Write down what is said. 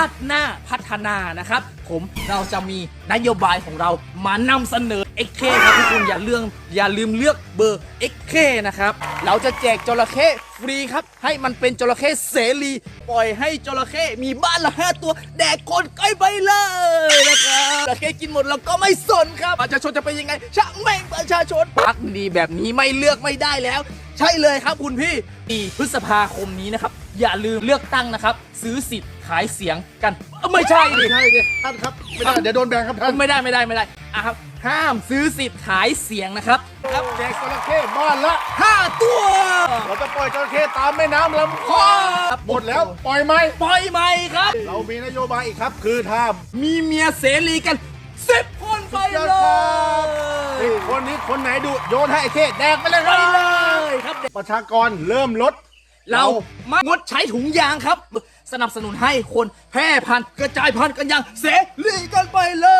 าติหน้าพัฒนานะครับ ผมเราจะมีนโยบายของเรามานำเสนอ XK ครับทุกคนอย่าเรื่องอย่าลืมเลือกเบอร์ XK นะครับเราจะแจกจระเข้ฟรีครับ ให้มันเป็นจระเข้เสรี ปล่อยให้จระเข้มีบ้านละห้าตัว แดกคนใกล้ไปเลยนะครับจระเข้กินหมดเราก็ไม่สนครับประชาชนจะเป็นยังไงช่างแม่งประชาชนพักดีแบบนี้ไม่เลือกไม่ได้แล้วใช่เลยครับคุณพี่ปีพฤษภาคมนี้นะครับ อย่าลืมเลือกตั้งนะครับ ซื้อสิทธิ์ขายเสียงกันเอ้าไม่ใช่ดิ ไม่ใช่ดิท่านครับไม่ได้เดี๋ยวโดนแบนครับท่านไม่ได้ไม่ได้ไม่ได้อะครับ ห้ามซื้อสิทธิ์ขายเสียงนะครับครับแจกจระเข้บ้านละห้าตัวเราจะปล่อยจระเข้ตามแม่น้ำลำคลองครับหมดแล้วปล่อยไหมปล่อยไหมครับ เรามีนโยบายอีกครับ คือถ้ามีเมียเสรีกันสิบคนไปสุดเลยอดครับนี่คนนี้คนไหนดูโยนให้ไอ้เข้แดกไปเลยคไปรับ เลยครับเด็ก ประชากรเริ่มลด เรามางดใช้ถุงยางครับ สนับสนุนให้คนแพร่พันธุ์กระจายพันธุ์กันอย่างเสรีกันไปเลย